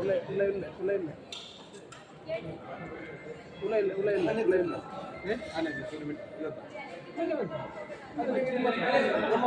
ಉಲೆ ಉಲೆ ಇಲ್ಲ ಉಲೆ ಇಲ್ಲ ಉಲೆ ಇಲ್ಲ ಉಲೆ ಇಲ್ಲ ಉಲೆ ಇಲ್ಲ ಏ ಆನೆಗೆ ಕಿಲೋಮೀಟರ್ ಇವತ್ತು ಅದು ನಮ್ಮ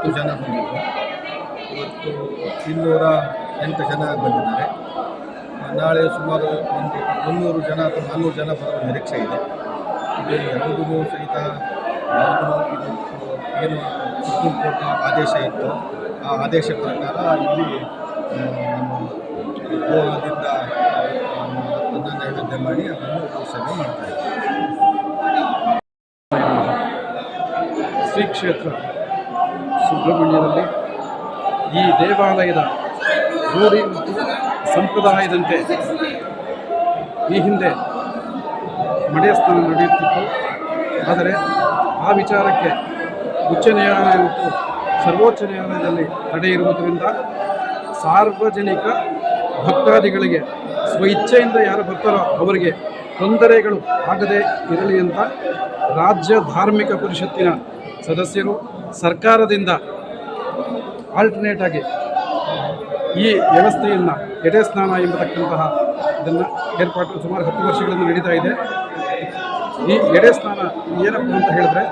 ಹತ್ತು ಜನ ಬಂದಿದ್ದರು. ಇವತ್ತು ಇನ್ನೂರ ಎಂಟು ಜನ ಬಂದಿದ್ದಾರೆ. ನಾಳೆ ಸುಮಾರು ಒಂದು ಮುನ್ನೂರು ಜನ ಅಥವಾ ನಾನ್ನೂರು ಜನ ಬರುವ ನಿರೀಕ್ಷೆ ಇದೆ. ಇದು ಯಾವುದೂ ಸಹಿತ ಯಾವುದೂ ಇದು ಏನು ಸುಪ್ರೀಂ ಕೋರ್ಟ್ ಆದೇಶ ಇತ್ತು. ಆ ಆದೇಶ ಪ್ರಕಾರ ಇಲ್ಲಿ ಗೋವಾದಿಂದ ಅನ್ನ ನೈವೇದ್ಯ ಮಾಡಿ ಅದನ್ನು ಸಭೆ ಮಾಡ್ತಾ ಇದ್ದಾರೆ. ಶ್ರೀ ಕ್ಷೇತ್ರ. ಸುಬ್ರಹ್ಮಣ್ಯದಲ್ಲಿ ಈ ದೇವಾಲಯದ ರೂಢಿ ಮತ್ತು ಸಂಪ್ರದಾಯದಂತೆ ಈ ಹಿಂದೆ ಮಡೆಯ ನಡೆಯುತ್ತಿತ್ತು. ಆದರೆ ಆ ವಿಚಾರಕ್ಕೆ ಉಚ್ಚ ನ್ಯಾಯಾಲಯ ಮತ್ತು ಸರ್ವೋಚ್ಚ ನ್ಯಾಯಾಲಯದಲ್ಲಿ ತಡೆ ಇರುವುದರಿಂದ ಸಾರ್ವಜನಿಕ ಭಕ್ತಾದಿಗಳಿಗೆ ಸ್ವಇಚ್ಛೆಯಿಂದ ಯಾರು ಬರ್ತಾರೋ ಅವರಿಗೆ ತೊಂದರೆಗಳು ಆಗದೇ ಇರಲಿ ಅಂತ ರಾಜ್ಯ ಧಾರ್ಮಿಕ ಪರಿಷತ್ತಿನ ಸದಸ್ಯರು ಸರ್ಕಾರದಿಂದ ಆಲ್ಟರ್ನೇಟ್ ಆಗಿ ಈ ವ್ಯವಸ್ಥೆಯನ್ನು ಎಡೆ ಸ್ನಾನ ಎಂಬತಕ್ಕಂತಹ ಇದನ್ನು ಏರ್ಪಾಟು ಸುಮಾರು ಹತ್ತು ವರ್ಷಗಳಿಂದ ನಡೀತಾ ಇದೆ. ಈ ಎಡೆ ಸ್ನಾನ ಏನಪ್ಪ ಅಂತ ಹೇಳಿದ್ರೆ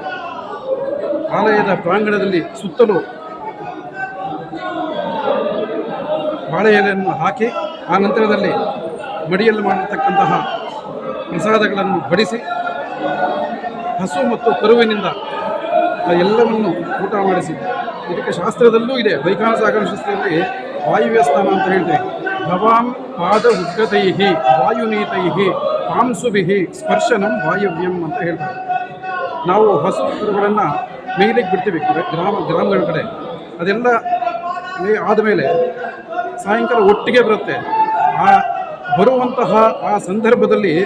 ಆಲಯದ ಪ್ರಾಂಗಣದಲ್ಲಿ ಸುತ್ತಲೂ ಬಾಳೆ ಎಲೆಯನ್ನು ಹಾಕಿ ಆ ನಂತರದಲ್ಲಿ ಮಡಿಯಲ್ಲಿ ಮಾಡಿರ್ತಕ್ಕಂತಹ ಪ್ರಸಾದಗಳನ್ನು ಬಡಿಸಿ ಹಸು ಮತ್ತು ಕರುವಿನಿಂದ ಎಲ್ಲವನ್ನು ಊಟ ಮಾಡಿಸಿ. ಇದಕ್ಕೆ ಶಾಸ್ತ್ರದಲ್ಲೂ ಇದೆ. ವೈಖಾನ ಸಾಗರ ಶಾಸ್ತ್ರದಲ್ಲಿ ವಾಯುವ್ಯ ಸ್ಥಾನ ಅಂತ ಹೇಳ್ತೇವೆ. ಭವಾಂ ಪಾದ ಉದ್ಗತೈ ವಾಯುನೀತೈಹಿ ಪಾಂಸುಭಿ ಸ್ಪರ್ಶನಂ ವಾಯವ್ಯಂ ಅಂತ ಹೇಳ್ತಾರೆ. ನಾವು ಹಸು ಕುರುಗಳನ್ನು ಮೇಯ್ಲಿಕ್ಕೆ ಬಿಡ್ತೀವಿ. ಗ್ರಾಮ, ಗ್ರಾಮಗಳ ಕಡೆ. ಅದೆಲ್ಲ ಆದಮೇಲೆ ಸಾಯಂಕಾಲ ಒಟ್ಟಿಗೆ ಬರುತ್ತೆ. ಆ ಬರುವಂತಹ ಆ ಸಂದರ್ಭದಲ್ಲಿ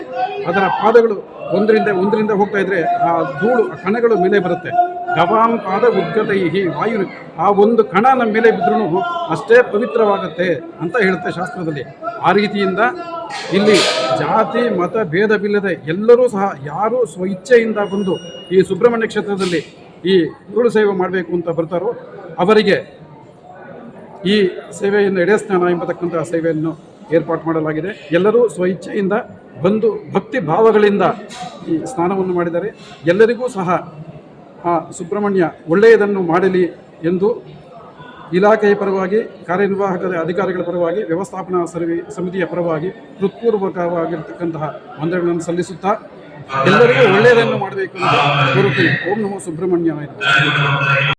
ಅದರ ಪಾದಗಳು ಒಂದರಿಂದ ಒಂದರಿಂದ ಹೋಗ್ತಾ ಇದ್ರೆ ಆ ಧೂಳು ಕಣಗಳು ಮೇಲೆ ಬರುತ್ತೆ. ಗವಾಂ ಪಾದ ಉದ್ಗತೈಹಿ ವಾಯು ಆ ಒಂದು ಕಣ ನಮ್ಮ ಮೇಲೆ ಬಿದ್ರೂ ಅಷ್ಟೇ ಪವಿತ್ರವಾಗುತ್ತೆ ಅಂತ ಹೇಳುತ್ತೆ ಶಾಸ್ತ್ರದಲ್ಲಿ. ಆ ರೀತಿಯಿಂದ ಇಲ್ಲಿ ಜಾತಿ, ಮತ ಭೇದವಿಲ್ಲದೆ ಎಲ್ಲರೂ ಸಹ ಯಾರು ಸ್ವಇಚ್ಛೆಯಿಂದ ಬಂದು ಈ ಸುಬ್ರಹ್ಮಣ್ಯ ಕ್ಷೇತ್ರದಲ್ಲಿ ಈ ಗುರುಳು ಸೇವೆ ಮಾಡಬೇಕು ಅಂತ ಬರ್ತಾರೋ ಅವರಿಗೆ ಈ ಸೇವೆಯನ್ನು ಎಡೆಸ್ನಾನ ಎಂಬತಕ್ಕಂತಹ ಸೇವೆಯನ್ನು ಏರ್ಪಾಟ್ ಮಾಡಲಾಗಿದೆ. ಎಲ್ಲರೂ ಸ್ವಇಚ್ಛೆಯಿಂದ ಬಂದು ಭಕ್ತಿ ಭಾವಗಳಿಂದ ಈ ಸ್ನಾನವನ್ನು ಮಾಡಿದ್ದಾರೆ. ಎಲ್ಲರಿಗೂ ಸಹ ಆ ಸುಬ್ರಹ್ಮಣ್ಯ ಒಳ್ಳೆಯದನ್ನು ಮಾಡಲಿ ಎಂದು ಇಲಾಖೆಯ ಪರವಾಗಿ ಕಾರ್ಯನಿರ್ವಾಹಕ ಅಧಿಕಾರಿಗಳ ಪರವಾಗಿ, ವ್ಯವಸ್ಥಾಪನಾ ಸರ್ವಿ, ಸಮಿತಿಯ ಪರವಾಗಿ ಹೃತ್ಪೂರ್ವಕವಾಗಿರ್ತಕ್ಕಂತಹ ವಂದನೆಗಳನ್ನು ಸಲ್ಲಿಸುತ್ತಾ ಎಲ್ಲರಿಗೂ ಒಳ್ಳೆಯದನ್ನು ಮಾಡಬೇಕು ಕೋರುತ್ತೀನಿ. ಓಂ ನಮೋ ಸುಬ್ರಹ್ಮಣ್ಯ.